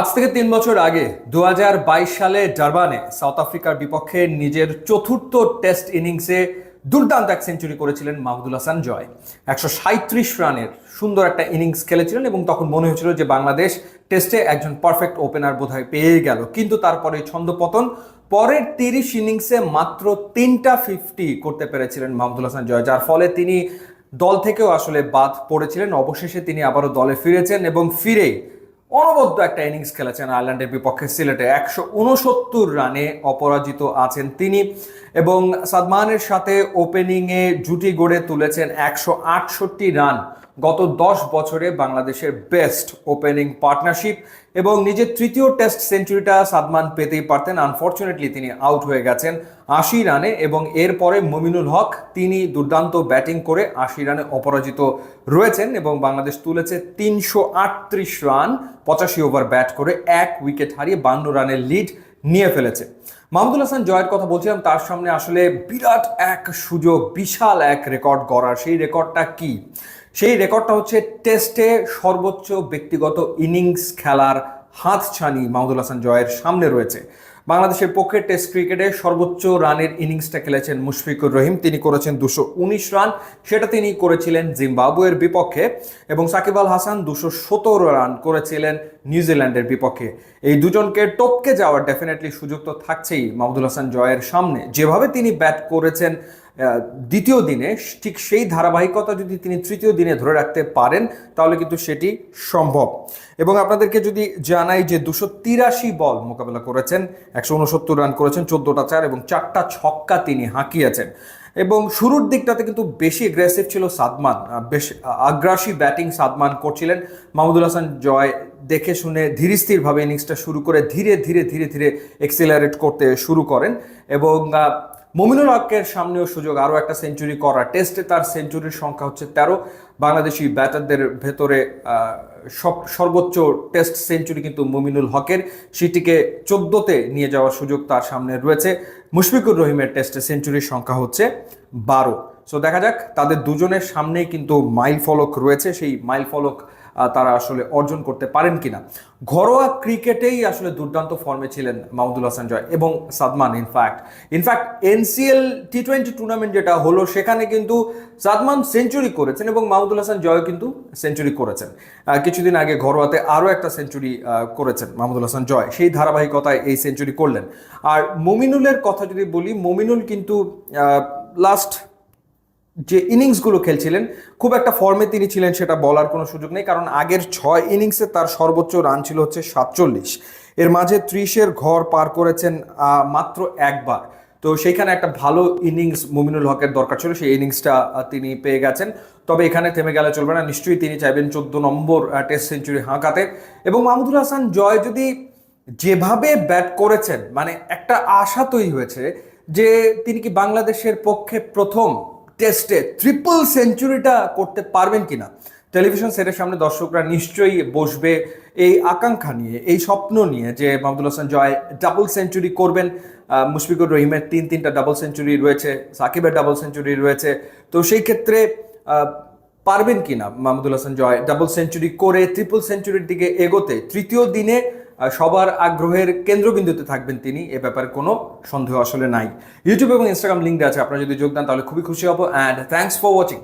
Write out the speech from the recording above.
আজ থেকে তিন বছর আগে দু হাজার বাইশ সালে ডারবানে সাউথ আফ্রিকার বিপক্ষে নিজের চতুর্থ টেস্ট ইনিংসে দুর্দান্ত এক সেঞ্চুরি করেছিলেন মাহমুদুল হাসান জয়। একশো সাঁত্রিশ রানের সুন্দর একটা ইনিংস খেলেছিলেন এবং তখন মনে হয়েছিল যে বাংলাদেশ টেস্টে একজন পারফেক্ট ওপেনার বোধহয় পেয়ে গেল। কিন্তু তারপরে ছন্দপতন, পরের তিরিশ ইনিংসে মাত্র তিনটা ফিফটি করতে পেরেছিলেন মাহমুদুল হাসান জয়, যার ফলে তিনি দল থেকেও আসলে বাদ পড়েছিলেন। অবশেষে তিনি আবারও দলে ফিরেছেন এবং ফিরেই অনবদ্য একটা ইনিংস খেলেছেন আয়ারল্যান্ডের বিপক্ষে সিলেটে। একশো উনসত্তর রানে অপরাজিত আছেন তিনি এবং সাদমানের সাথে ওপেনিংয়ে জুটি গড়ে তুলেছেন একশো আটষট্টি রান। গত দশ বছরে বাংলাদেশের বেস্ট ওপেনিং পার্টনারশিপ এবং নিজের তৃতীয় টেস্ট সেঞ্চুরিটা সাদমান পেতেই পারতেন। আনফর্চুনেটলি তিনি আউট হয়ে গেছেন আশি রানে এবং এরপরে মমিনুল হক তিনি দুর্দান্ত ব্যাটিং করে আশি রানে অপরাজিত রয়েছেন এবং বাংলাদেশ তুলেছে তিনশো আটত্রিশ রান, পঁচাশি ওভার ব্যাট করে এক উইকেট হারিয়ে বান্ন রানের লিড নিয়ে ফেলেছে। মাহমুদুল হাসান জয়ের কথা বলছিলাম, তার সামনে আসলে বিরাট এক সুযোগ, বিশাল এক রেকর্ড গড়ার। সেই রেকর্ডটা কি? সেই রেকর্ডটা হচ্ছে টেস্টে সর্বোচ্চ ব্যক্তিগত ইনিংস খেলার হাতছানি মাহমুদুল হাসান জয়ের সামনে রয়েছে। বাংলাদেশের পক্ষে টেস্ট ক্রিকেটে সর্বোচ্চ রানের ইনিংসটা খেলেছেন মুশফিকুর রহিম। তিনি করেছেন দুশো উনিশ রান। সেটা তিনি করেছিলেন জিম্বাবুয়ের বিপক্ষে এবং সাকিব আল হাসান দুশো সতেরো রান করেছিলেন নিউজিল্যান্ডের বিপক্ষে। এই দুজনকে টপকে যাওয়ার ডেফিনেটলি সুযোগ তো থাকছেই মাহমুদুল হাসান জয়ের সামনে। যেভাবে তিনি ব্যাট করেছেন দ্বিতীয় দিনে, ঠিক সেই ধারাবাহিকতা যদি তিনি তৃতীয় দিনে ধরে রাখতে পারেন, তাহলে কিন্তু সেটি সম্ভব। এবং আপনাদেরকে যদি জানাই যে দুশো তিরাশি বল মোকাবেলা করেছেন, একশো উনসত্তর রান করেছেন, চোদ্দোটা চার এবং চারটা ছক্কা তিনি হাঁকিয়েছেন। এবং শুরুর দিকটাতে কিন্তু বেশি অ্যাগ্রেসিভ ছিল সাদমান বেশ আগ্রাসী ব্যাটিং সাদমান করছিলেন। মাহমুদুল হাসান জয় দেখে শুনে ধীরস্থিরভাবে ইনিংসটা শুরু করে ধীরে ধীরে ধীরে ধীরে এক্সেলারেট করতে শুরু করেন। এবং মমিনুল হকের সামনেও সুযোগ, আরও একটা সেঞ্চুরি করা টেস্টে তার সেঞ্চুরির সংখ্যা হচ্ছে তেরো। বাংলাদেশি ব্যাটারদের ভেতরে সব, সর্বোচ্চ টেস্ট সেঞ্চুরি কিন্তু মমিনুল হকের। সেটিকে চোদ্দোতে নিয়ে যাওয়ার সুযোগ তার সামনে রয়েছে। মুশফিকুর রহিমের টেস্টে সেঞ্চুরির সংখ্যা হচ্ছে বারো। সো দেখা যাক, তাদের দুজনের সামনেই কিন্তু মাইল ফলক রয়েছে। সেই মাইল ফলক তারা আসলে অর্জন করতে পারেন কিনা। ঘরোয়া ক্রিকেটেই আসলে দুর্দান্ত ফর্মে ছিলেন মাহমুদুল হাসান জয় এবং Sadman in fact in fact NCL T twenty tournament যেটা হলো, সেখানে কিন্তু সাদমান সেঞ্চুরি করেছেন এবং মাহমুদুল হাসান জয় কিন্তু সেঞ্চুরি করেছেন। কিছুদিন আগে ঘরোয়াতে আরও একটা সেঞ্চুরি করেছেন মাহমুদুল হাসান জয়। সেই ধারাবাহিকতায় এই সেঞ্চুরি করলেন। আর মমিনুলের কথা যদি বলি, মমিনুল কিন্তু লাস্ট যে ইনিংসগুলো খেলছিলেন, খুব একটা ফর্মে তিনি ছিলেন সেটা বলার কোনো সুযোগ নেই, কারণ আগের ছয় ইনিংসে তার সর্বোচ্চ রান ছিল হচ্ছে সাতচল্লিশ। এর মাঝে ত্রিশের ঘর পার করেছেন মাত্র একবার। তো সেইখানে একটা ভালো ইনিংস মুমিনুল হকের দরকার ছিল, সেই ইনিংসটা তিনি পেয়ে গেছেন। তবে এখানে থেমে গেলে চলবে না, নিশ্চয়ই তিনি চাইবেন চোদ্দ নম্বর টেস্ট সেঞ্চুরি হাঁকাতে। এবং মাহমুদুল হাসান জয় যদি যেভাবে ব্যাট করেছেন মানে একটা আশা তৈরি হয়েছে যে তিনি কি বাংলাদেশের পক্ষে প্রথম টেস্টে ট্রিপল সেঞ্চুরিটা করতে পারবেন কিনা? টেলিভিশন সেটের সামনে দর্শকরা নিশ্চয়ই বসবে এই আকাঙ্ক্ষা নিয়ে, এই স্বপ্ন নিয়ে যে মাহমুদুল হাসান জয় ডাবল সেঞ্চুরি করবেন। মুশফিকুর রহিমের তিন তিনটা ডাবল সেঞ্চুরি রয়েছে, সাকিবের ডাবল সেঞ্চুরি রয়েছে। তো সেই ক্ষেত্রে পারবেন কিনা মাহমুদুল হাসান জয় ডাবল সেঞ্চুরি করে ট্রিপল সেঞ্চুরির দিকে এগোতে? তৃতীয় দিনে সবার আগ্রহের কেন্দ্রবিন্দুতে থাকবেন তিনি, এ ব্যাপারে কোনো সন্দেহ আসলে নাই। ইউটিউব এবং ইনস্টাগ্রাম লিঙ্ক আছে, আপনারা যদি যোগদান তাহলে খুবই খুশি হব অ্যান্ড থ্যাংকস ফর ওয়াচিং